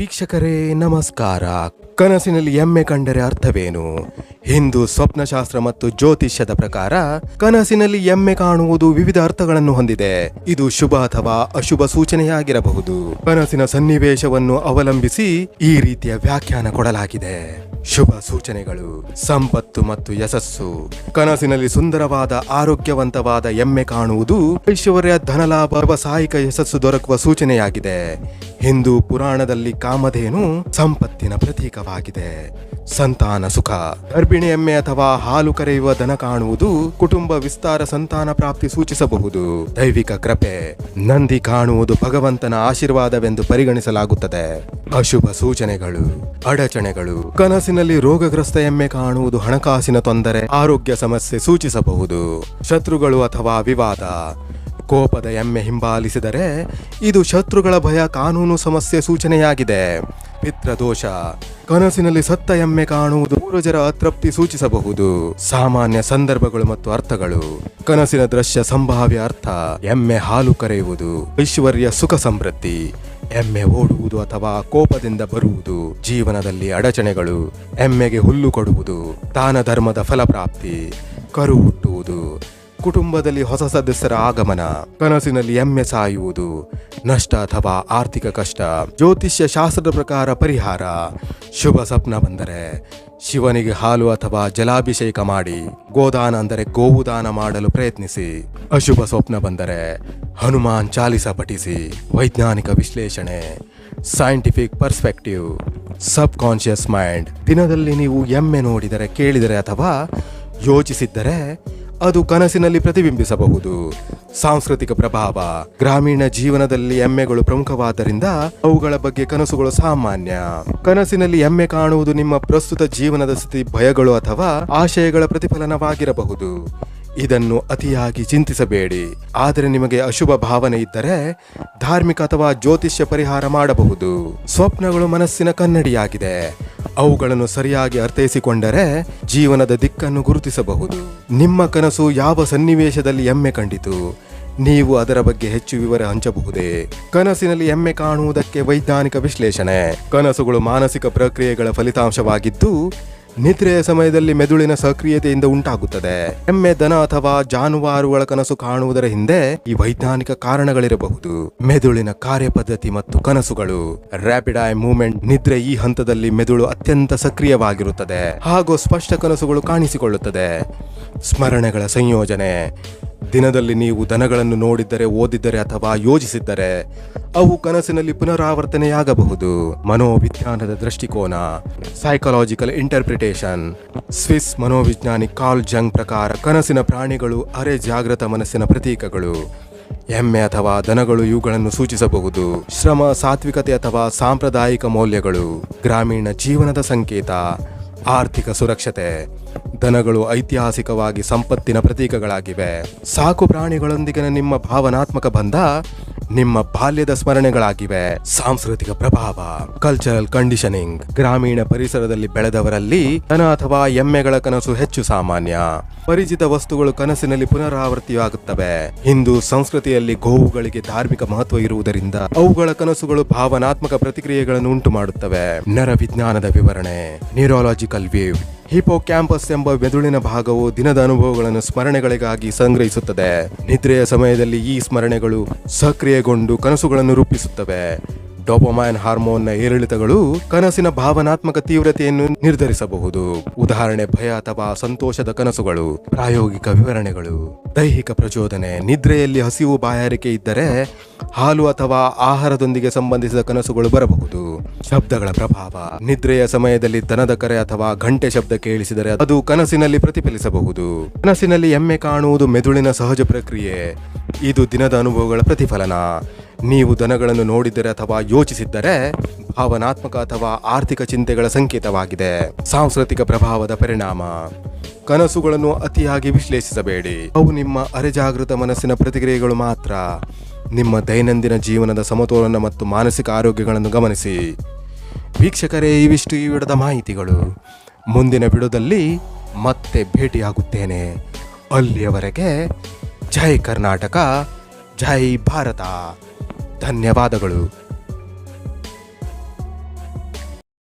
ವೀಕ್ಷಕರೇ, ನಮಸ್ಕಾರ. ಕನಸಿನಲ್ಲಿ ಎಮ್ಮೆ ಕಂಡರೆ ಅರ್ಥವೇನು? ಹಿಂದೂ ಸ್ವಪ್ನಶಾಸ್ತ್ರ ಮತ್ತು ಜ್ಯೋತಿಷ್ಯದ ಪ್ರಕಾರ, ಕನಸಿನಲ್ಲಿ ಎಮ್ಮೆ ಕಾಣುವುದು ವಿವಿಧ ಅರ್ಥಗಳನ್ನು ಹೊಂದಿದೆ. ಇದು ಶುಭ ಅಥವಾ ಅಶುಭ ಸೂಚನೆಯಾಗಿರಬಹುದು. ಕನಸಿನ ಸನ್ನಿವೇಶವನ್ನು ಅವಲಂಬಿಸಿ ಈ ರೀತಿಯ ವ್ಯಾಖ್ಯಾನ ಕೊಡಲಾಗಿದೆ. ಶುಭ ಸೂಚನೆಗಳು, ಸಂಪತ್ತು ಮತ್ತು ಯಶಸ್ಸು. ಕನಸಿನಲ್ಲಿ ಸುಂದರವಾದ, ಆರೋಗ್ಯವಂತವಾದ ಎಮ್ಮೆ ಕಾಣುವುದು ಐಶ್ವರ್ಯ, ಧನಲಾಭ, ವ್ಯವಸಾಯಿಕ ಯಶಸ್ಸು ದೊರಕುವ ಸೂಚನೆಯಾಗಿದೆ. ಹಿಂದೂ ಪುರಾಣದಲ್ಲಿ ಕಾಮಧೇನು ಸಂಪತ್ತಿನ ಪ್ರತೀಕವಾಗಿದೆ. ಸಂತಾನ ಸುಖ. ಗರ್ಭಿಣಿ ಎಮ್ಮೆ ಅಥವಾ ಹಾಲು ಕರೆಯುವ ದನ ಕಾಣುವುದು ಕುಟುಂಬ ವಿಸ್ತಾರ ಸಂತಾನ ಪ್ರಾಪ್ತಿ ಸೂಚಿಸಬಹುದು. ದೈವಿಕ ಕೃಪೆ. ನಂದಿ ಕಾಣುವುದು ಭಗವಂತನ ಆಶೀರ್ವಾದವೆಂದು ಪರಿಗಣಿಸಲಾಗುತ್ತದೆ. ಅಶುಭ ಸೂಚನೆಗಳು. ಅಡಚಣೆಗಳು. ಕನಸಿನಲ್ಲಿ ರೋಗಗ್ರಸ್ತ ಎಮ್ಮೆ ಕಾಣುವುದು ಹಣಕಾಸಿನ ತೊಂದರೆ. ಆರೋಗ್ಯ ಸಮಸ್ಯೆ ಸೂಚಿಸಬಹುದು. ಶತ್ರುಗಳು ಅಥವಾ ವಿವಾದ. ಕೋಪದ ಎಮ್ಮೆ ಹಿಂಬಾಲಿಸಿದರೆ ಇದು ಶತ್ರುಗಳ ಭಯ ಕಾನೂನು ಸಮಸ್ಯೆ ಸೂಚನೆಯಾಗಿದೆ. ಪಿತ್ರದೋಷ ಕನಸಿನಲ್ಲಿ ಸತ್ತ ಎಮ್ಮೆ ಕಾಣುವುದು ಪೂರ್ವಜರ ಅತೃಪ್ತಿ ಸೂಚಿಸಬಹುದು. ಸಾಮಾನ್ಯ ಸಂದರ್ಭಗಳು ಮತ್ತು ಅರ್ಥಗಳು, ಕನಸಿನ ದೃಶ್ಯ ಸಂಭಾವ್ಯ ಅರ್ಥ, ಎಮ್ಮೆ ಹಾಲು ಕರೆಯುವುದು, ಐಶ್ವರ್ಯ ಸುಖ ಸಮೃದ್ಧಿ, ಎಮ್ಮೆ ಓಡುವುದು ಅಥವಾ ಕೋಪದಿಂದ ಬರುವುದು, ಜೀವನದಲ್ಲಿ ಅಡಚಣೆಗಳು, ಎಮ್ಮೆಗೆ ಹುಲ್ಲು ಕೊಡುವುದು ದಾನ ಧರ್ಮದ ಫಲಪ್ರಾಪ್ತಿ, ಕರು ಹುಟ್ಟುವುದು ಕುಟುಂಬದಲ್ಲಿ ಹೊಸ ಸದಸ್ಯರ ಆಗಮನ. ಕನಸಿನಲ್ಲಿ ಎಮ್ಮೆ ಸಾಯುವುದು. ನಷ್ಟ ಅಥವಾ ಆರ್ಥಿಕ ಕಷ್ಟ. ಜ್ಯೋತಿಷ್ಯ ಶಾಸ್ತ್ರದ ಪ್ರಕಾರ ಪರಿಹಾರ. ಶುಭ ಸ್ವಪ್ನ ಬಂದರೆ ಶಿವನಿಗೆ ಹಾಲು ಅಥವಾ ಜಲಾಭಿಷೇಕ ಮಾಡಿ. ಗೋದಾನ ಅಂದರೆ ಗೋವು ದಾನ ಮಾಡಲು ಪ್ರಯತ್ನಿಸಿ. ಅಶುಭ ಸ್ವಪ್ನ ಬಂದರೆ ಹನುಮಾನ್ ಚಾಲಿಸ ಪಠಿಸಿ. ವೈಜ್ಞಾನಿಕ ವಿಶ್ಲೇಷಣೆ. Scientific perspective. Subconscious mind. ದಿನದಲ್ಲಿ ನೀವು ಎಮ್ಮೆ ನೋಡಿದರೆ ಕೇಳಿದರೆ ಅಥವಾ ಯೋಚಿಸಿದ್ದರೆ ಅದು ಕನಸಿನಲ್ಲಿ ಪ್ರತಿಬಿಂಬಿಸಬಹುದು. ಸಾಂಸ್ಕೃತಿಕ ಪ್ರಭಾವ, ಗ್ರಾಮೀಣ ಜೀವನದಲ್ಲಿ ಎಮ್ಮೆಗಳು ಪ್ರಮುಖವಾದ್ದರಿಂದ ಅವುಗಳ ಬಗ್ಗೆ ಕನಸುಗಳು ಸಾಮಾನ್ಯ. ಕನಸಿನಲ್ಲಿ ಎಮ್ಮೆ ಕಾಣುವುದು ನಿಮ್ಮ ಪ್ರಸ್ತುತ ಜೀವನದ ಸ್ಥಿತಿ ಭಯಗಳು ಅಥವಾ ಆಶಯಗಳ ಪ್ರತಿಫಲನವಾಗಿರಬಹುದು. ಇದನ್ನು ಅತಿಯಾಗಿ ಚಿಂತಿಸಬೇಡಿ. ಆದರೆ ನಿಮಗೆ ಅಶುಭ ಭಾವನೆ ಇದ್ದರೆ ಧಾರ್ಮಿಕ ಅಥವಾ ಜ್ಯೋತಿಷ್ಯ ಪರಿಹಾರ ಮಾಡಬಹುದು. ಸ್ವಪ್ನಗಳು ಮನಸ್ಸಿನ ಕನ್ನಡಿಯಾಗಿದೆ. ಅವುಗಳನ್ನು ಸರಿಯಾಗಿ ಅರ್ಥೈಸಿಕೊಂಡರೆ ಜೀವನದ ದಿಕ್ಕನ್ನು ಗುರುತಿಸಬಹುದು. ನಿಮ್ಮ ಕನಸು ಯಾವ ಸನ್ನಿವೇಶದಲ್ಲಿ ಎಮ್ಮೆ ಕಂಡಿತು? ನೀವು ಅದರ ಬಗ್ಗೆ ಹೆಚ್ಚು ವಿವರ ಹಂಚಬಹುದೇ? ಕನಸಿನಲ್ಲಿ ಎಮ್ಮೆ ಕಾಣುವುದಕ್ಕೆ ವೈಜ್ಞಾನಿಕ ವಿಶ್ಲೇಷಣೆ. ಕನಸುಗಳು ಮಾನಸಿಕ ಪ್ರಕ್ರಿಯೆಗಳ ಫಲಿತಾಂಶವಾಗಿದ್ದು ನಿದ್ರೆಯ ಸಮಯದಲ್ಲಿ ಮೆದುಳಿನ ಸಕ್ರಿಯತೆಯಿಂದ ಉಂಟಾಗುತ್ತದೆ. ಎಮ್ಮೆ ದನ ಅಥವಾ ಜಾನುವಾರುಗಳ ಕನಸು ಕಾಣುವುದರ ಹಿಂದೆ ಈ ವೈಜ್ಞಾನಿಕ ಕಾರಣಗಳಿರಬಹುದು. ಮೆದುಳಿನ ಕಾರ್ಯಪದ್ಧತಿ ಮತ್ತು ಕನಸುಗಳು. ರ್ಯಾಪಿಡ್ ಐ ಮೂವ್ಮೆಂಟ್ ನಿದ್ರೆ ಈ ಹಂತದಲ್ಲಿ ಮೆದುಳು ಅತ್ಯಂತ ಸಕ್ರಿಯವಾಗಿರುತ್ತದೆ. ಹಾಗೂ ಸ್ಪಷ್ಟ ಕನಸುಗಳು ಕಾಣಿಸಿಕೊಳ್ಳುತ್ತದೆ. ಸ್ಮರಣೆಗಳ ಸಂಯೋಜನೆ. ದಿನದಲ್ಲಿ ನೀವು ದನಗಳನ್ನು ನೋಡಿದ್ದರೆ, ಓದಿದ್ದರೆ ಅಥವಾ ಯೋಜಿಸಿದ್ದರೆ ಅವು ಕನಸಿನಲ್ಲಿ ಪುನರಾವರ್ತನೆಯಾಗಬಹುದು. ಮನೋವಿಜ್ಞಾನದ ದೃಷ್ಟಿಕೋನ ಸೈಕಾಲಜಿಕಲ್ ಇಂಟರ್ಪ್ರಿಟೇಷನ್ ಸ್ವಿಸ್ ಮನೋವಿಜ್ಞಾನಿ ಕಾಲ್ ಜಂಗ್ ಪ್ರಕಾರ ಕನಸಿನ ಪ್ರಾಣಿಗಳು ಅರೆ ಜಾಗೃತ ಮನಸ್ಸಿನ ಪ್ರತೀಕಗಳು. ಎಮ್ಮೆ ಅಥವಾ ದನಗಳು ಇವುಗಳನ್ನು ಸೂಚಿಸಬಹುದು. ಶ್ರಮ, ಸಾತ್ವಿಕತೆ ಅಥವಾ ಸಾಂಪ್ರದಾಯಿಕ ಮೌಲ್ಯಗಳು. ಗ್ರಾಮೀಣ ಜೀವನದ ಸಂಕೇತ, ಆರ್ಥಿಕ ಸುರಕ್ಷತೆ ದನಗಳು ಐತಿಹಾಸಿಕವಾಗಿ ಸಂಪತ್ತಿನ ಪ್ರತೀಕಗಳಾಗಿವೆ. ಸಾಕು ಪ್ರಾಣಿಗಳೊಂದಿಗಿನ ನಿಮ್ಮ ಭಾವನಾತ್ಮಕ ಬಂಧ ನಿಮ್ಮ ಬಾಲ್ಯದ ಸ್ಮರಣೆಗಳಾಗಿವೆ. ಸಾಂಸ್ಕೃತಿಕ ಪ್ರಭಾವ ಕಲ್ಚರಲ್ ಕಂಡೀಷನಿಂಗ್ ಗ್ರಾಮೀಣ ಪರಿಸರದಲ್ಲಿ ಬೆಳೆದವರಲ್ಲಿ ದನ ಅಥವಾ ಎಮ್ಮೆಗಳ ಕನಸು ಹೆಚ್ಚು ಸಾಮಾನ್ಯ. ಪರಿಚಿತ ವಸ್ತುಗಳು ಕನಸಿನಲ್ಲಿ ಪುನರಾವರ್ತಿಯಾಗುತ್ತವೆ ಹಿಂದೂ ಸಂಸ್ಕೃತಿಯಲ್ಲಿ ಗೋವುಗಳಿಗೆ ಧಾರ್ಮಿಕ ಮಹತ್ವ ಇರುವುದರಿಂದ ಅವುಗಳ ಕನಸುಗಳು ಭಾವನಾತ್ಮಕ ಪ್ರತಿಕ್ರಿಯೆಗಳನ್ನು ಉಂಟು ಮಾಡುತ್ತವೆ ನರ ವಿಜ್ಞಾನದ ವಿವರಣೆ ನ್ಯೂರಾಲಜಿಕಲ್ ವೇವ್ ಹಿಪೋ ಕ್ಯಾಂಪಸ್ ಎಂಬ ಮೆದುಳಿನ ಭಾಗವು ದಿನದ ಅನುಭವಗಳನ್ನು ಸ್ಮರಣೆಗಳಿಗಾಗಿ ಸಂಗ್ರಹಿಸುತ್ತದೆ. ನಿದ್ರೆಯ ಸಮಯದಲ್ಲಿ ಈ ಸ್ಮರಣೆಗಳು ಸಕ್ರಿಯಗೊಂಡು ಕನಸುಗಳನ್ನು ರೂಪಿಸುತ್ತವೆ. ಡೋಪಮೈನ್ ಹಾರ್ಮೋನ್ನ ಏರಿಳಿತಗಳು ಕನಸಿನ ಭಾವನಾತ್ಮಕ ತೀವ್ರತೆಯನ್ನು ನಿರ್ಧರಿಸಬಹುದು. ಉದಾಹರಣೆ ಭಯ ಅಥವಾ ಸಂತೋಷದ ಕನಸುಗಳು, ಪ್ರಾಯೋಗಿಕ ವಿವರಣೆಗಳು, ದೈಹಿಕ ಪ್ರಚೋದನೆ, ನಿದ್ರೆಯಲ್ಲಿ ಹಸಿವು ಬಾಯಾರಿಕೆ ಇದ್ದರೆ ಹಾಲು ಅಥವಾ ಆಹಾರದೊಂದಿಗೆ ಸಂಬಂಧಿಸಿದ ಕನಸುಗಳು ಬರಬಹುದು. ಶಬ್ದಗಳ ಪ್ರಭಾವ, ನಿದ್ರೆಯ ಸಮಯದಲ್ಲಿ ದನದ ಕರೆ ಅಥವಾ ಗಂಟೆ ಶಬ್ದ ಕೇಳಿಸಿದರೆ ಅದು ಕನಸಿನಲ್ಲಿ ಪ್ರತಿಫಲಿಸಬಹುದು. ಕನಸಿನಲ್ಲಿ ಎಮ್ಮೆ ಕಾಣುವುದು ಮೆದುಳಿನ ಸಹಜ ಪ್ರಕ್ರಿಯೆ. ಇದು ದಿನದ ಅನುಭವಗಳ ಪ್ರತಿಫಲನ. ನೀವು ದನಗಳನ್ನು ನೋಡಿದರೆ ಅಥವಾ ಯೋಚಿಸಿದ್ದರೆ ಭಾವನಾತ್ಮಕ ಅಥವಾ ಆರ್ಥಿಕ ಚಿಂತೆಗಳ ಸಂಕೇತವಾಗಿದೆ. ಸಾಂಸ್ಕೃತಿಕ ಪ್ರಭಾವದ ಪರಿಣಾಮ. ಕನಸುಗಳನ್ನು ಅತಿಯಾಗಿ ವಿಶ್ಲೇಷಿಸಬೇಡಿ. ಅವು ನಿಮ್ಮ ಅರೆಜಾಗೃತ ಮನಸ್ಸಿನ ಪ್ರತಿಕ್ರಿಯೆಗಳು ಮಾತ್ರ. ನಿಮ್ಮ ದೈನಂದಿನ ಜೀವನದ ಸಮತೋಲನ ಮತ್ತು ಮಾನಸಿಕ ಆರೋಗ್ಯಗಳನ್ನು ಗಮನಿಸಿ. ವೀಕ್ಷಕರೇ, ಇವಿಷ್ಟು ಈ ವಿಡದ ಮಾಹಿತಿಗಳು. ಮುಂದಿನ ಬಿಡದಲ್ಲಿ ಮತ್ತೆ ಭೇಟಿಯಾಗುತ್ತೇನೆ. ಅಲ್ಲಿಯವರೆಗೆ ಜೈ ಕರ್ನಾಟಕ, ಜೈ ಭಾರತ. ಧನ್ಯವಾದಗಳು.